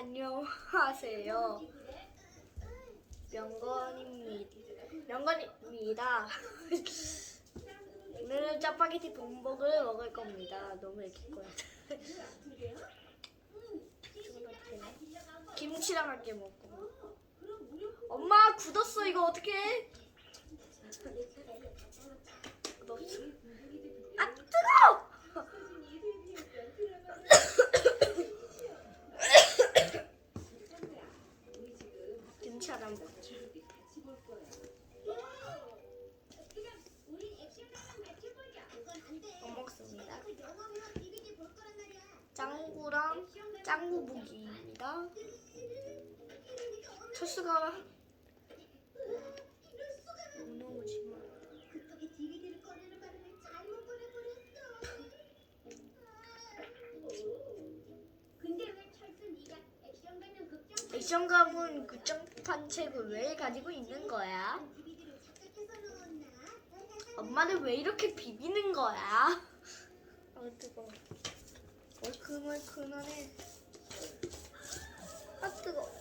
안녕하세요. 명건입니다. 명건입니다. 오늘은 짜파게티 범벅을 먹을 겁니다. 너무 애기거려. 김치랑 함께 먹고. 엄마 굳었어 이거 어떻게? 굳었어. 아 뜨거! 김치 하나 먹자. 못 먹습니다. 짱구랑 짱구부기입니다. 철수가 무너오지 마. 액션감은 구정판 책을 왜 가지고 있는 거야? 엄마는 왜 이렇게 비비는 거야? 아 뜨거. 얼큰얼큰하네. 아 뜨거.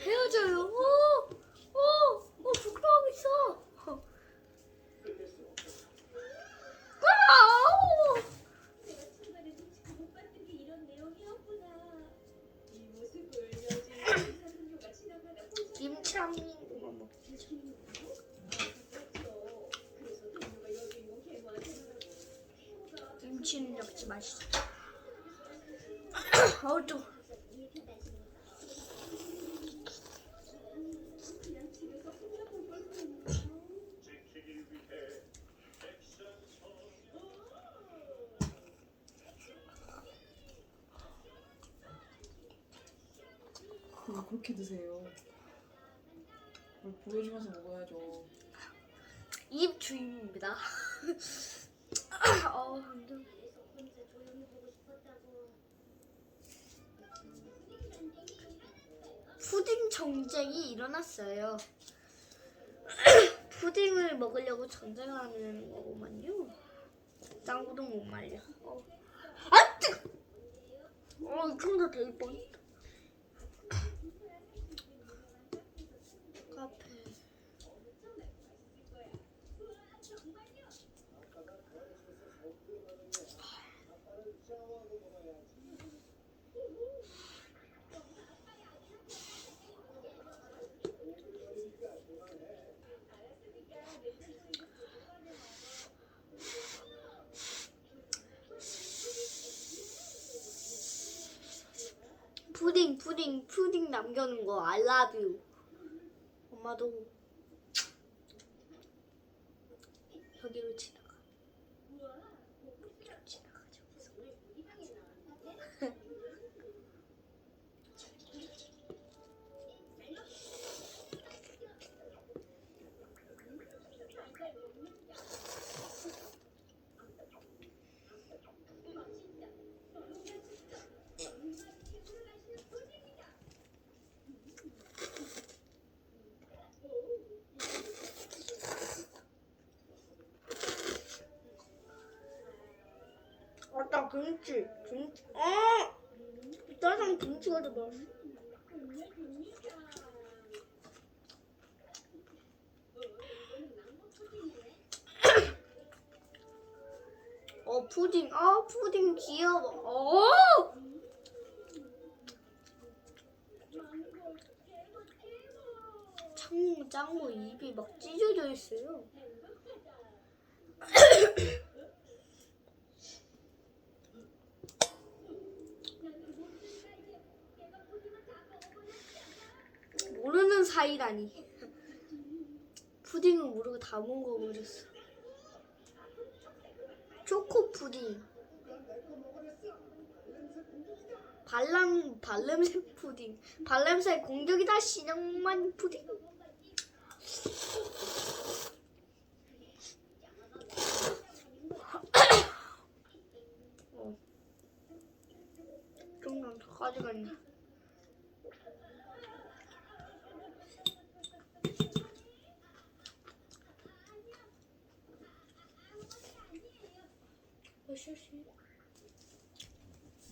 헤어져요. 오, 오, 오 부끄러워하고 있어. 아우! 김참 어머. 김치는 역시 맛있어. 어우 또. 왜 그렇게 드세요? 뭘 보여주면서 먹어야죠. 입 주인입니다. 어, 완전. 푸딩 정쟁이 일어났어요. 푸딩을 먹으려고 전쟁하는 거구만요. 짱구도 못 말려. 어. 아 뜨거! 어, 좀더 될 뻔. 푸딩 푸딩 푸딩 남겨놓은 거 I love you. 엄마도 여기로 지나 김치 김치. 아 짜장 김치가 더 맛있어 어 푸딩. 아 푸딩 귀여워. 어! 짱구 짱구 입이 막 찢어져 있어요 모르는 사이라니. 푸딩은 모르고 다 먹어버렸어. 초코 푸딩. 발람 발냄새 푸딩. 발냄새 공격이다 신형만 푸딩. 어. 좀더 가져갔네 실시.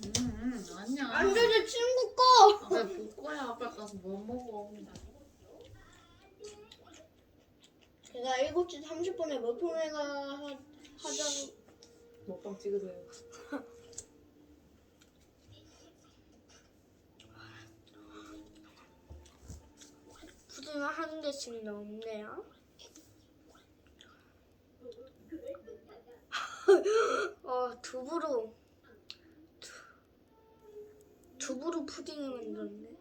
음, 음 아니야. 안 돼, 내 친구 거. 아, 왜볼 거야? 빨리 가서 뭐 먹어. 제가 7시 30분에 몇분에가 하자고. 먹방 찍으세요. 푸딩을 한 개씩 넣네요. 어, 두부로 두, 두부로 푸딩을 만들었네.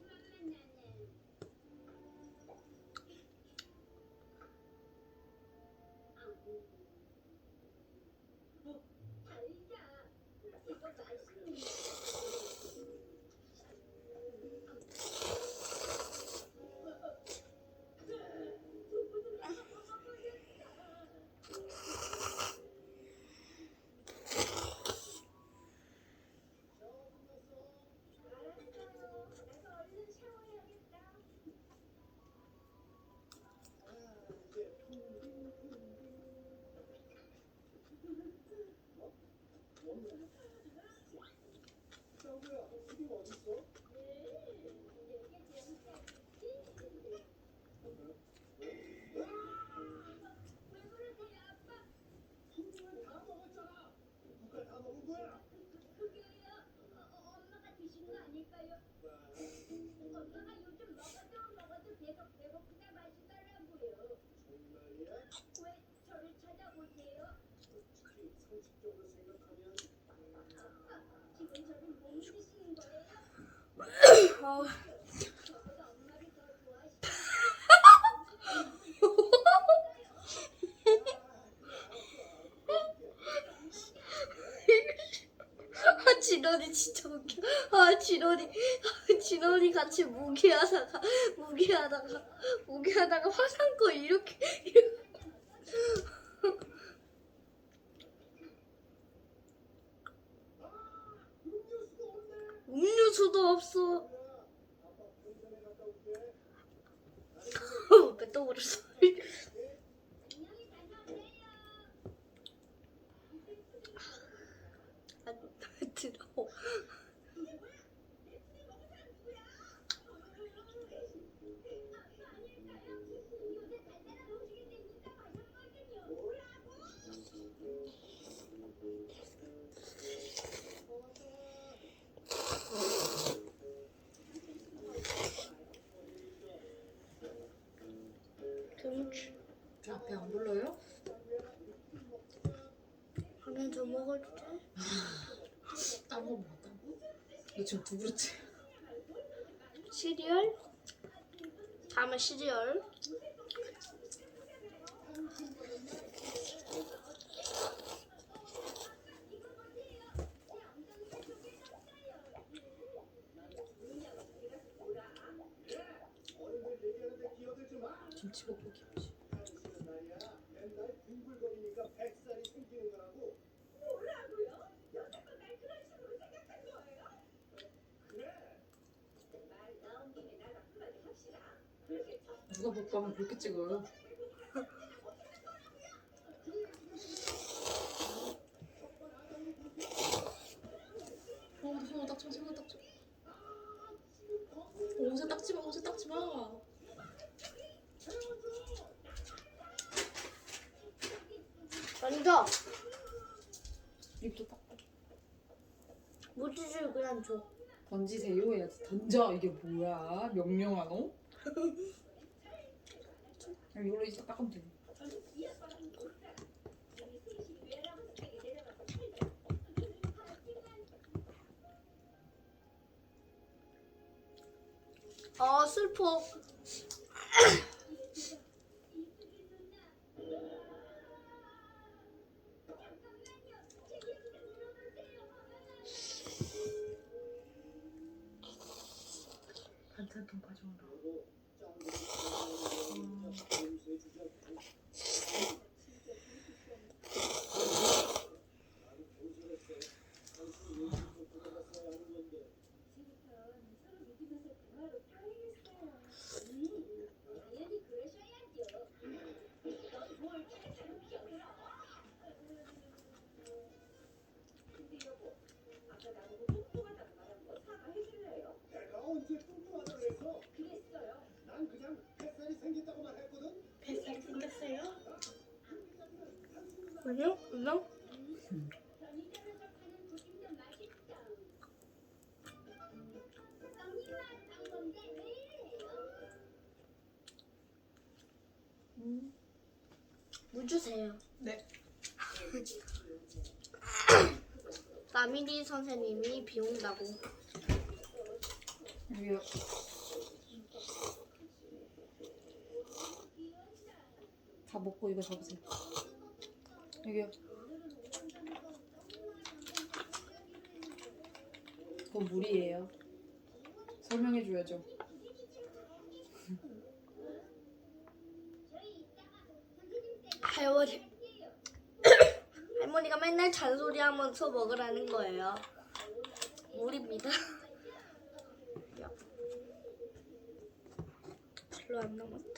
어. 아, 진원이 진짜 웃겨. 아, 진원이, 아, 진원이 같이 무기하다가, 무기하다가, 무기하다가 이렇게, 이렇게. 음료수도 없어. 지금 두 그릇째. 시리얼? 다음에 시리얼. 김치 먹고 김치. 누가 먹방을 그렇게 찍어요? 어, 손으로 닦지 마, 손으로 닦지 마. 어, 옷에 닦지 마, 옷에 닦지 마. 던져. 입도 닦고. 물티슈 그냥 줘. 던지세요 해야지. 던져 이게 뭐야? 명령하노? 이걸로 이제 닦으면 돼. 아 슬퍼. 반찬통 가져오라. 배달이 생긴다고 말했거든. 뱃살 생겼어요? 아니요, 그냥 물 주세요. 네. 남인이 선생님이 비 온다고. 위요. 다 먹고 이거 잡으세요. 여기요. 그건 물이에요. 설명해 줘야죠. 할머니 할머니가 맨날 잔소리하면서 먹으라는 거예요. 물입니다. 야. 별로 안 남았다.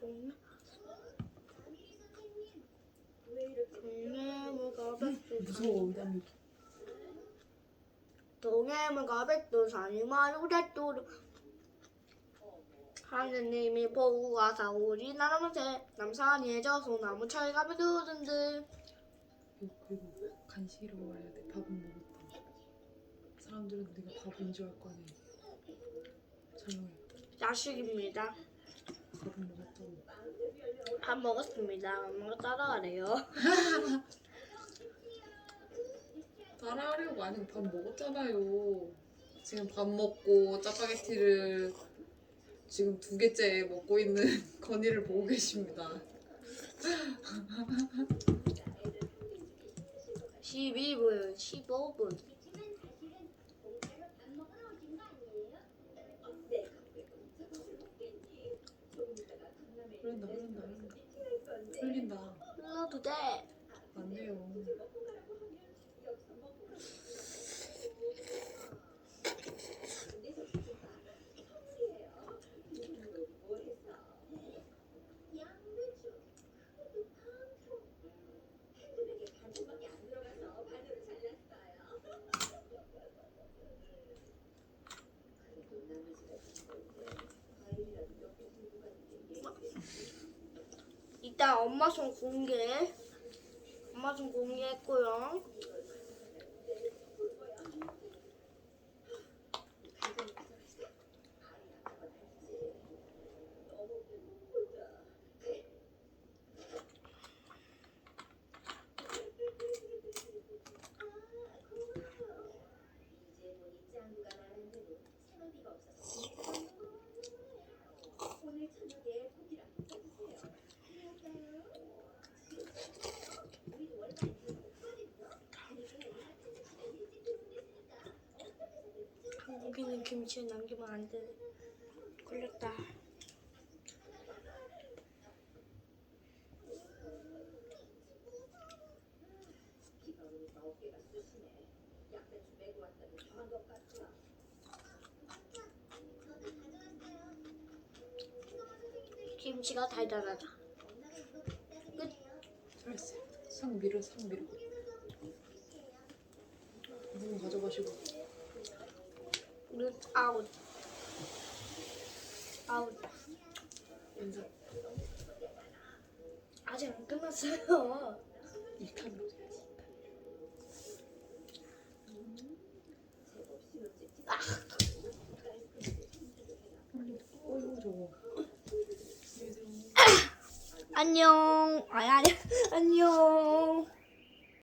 동- 동해물과 백두 무서워 의담이. 동해물과 백두산이 마루대도로 하느님이 보고 가사 우리나라 새 남산이에저 소 나무 철갑이 두든들 그리고 간식이라고 말해야 돼. 밥은 먹었다. 사람들은 네가 밥인 줄 알 거 아니야. 설명해. 야식입니다. 밥은 먹었다고. 밥 먹었습니다. 엄마가 따라하래요. 따라 하려고 아니 밥 먹었잖아요. 지금 밥 먹고 짜파게티를 지금 두 개째 먹고 있는 건이를 보고 계십니다. 12분, 15분. 흐른다 흐른다 흐른다. 흘린다. 흘러도 돼. 안 돼요. 이따 엄마 손 공개. 엄마 손 공개했고요. 김치를 남기면 안 돼. 걸렸다. 김치가 달달하다. 끝. 상 밀어. 물 가져가시고. 끝. 아웃. 아웃. 인사. 아직 안 끝났어요. 저거. 얘들아. 안녕. 아니. 안녕.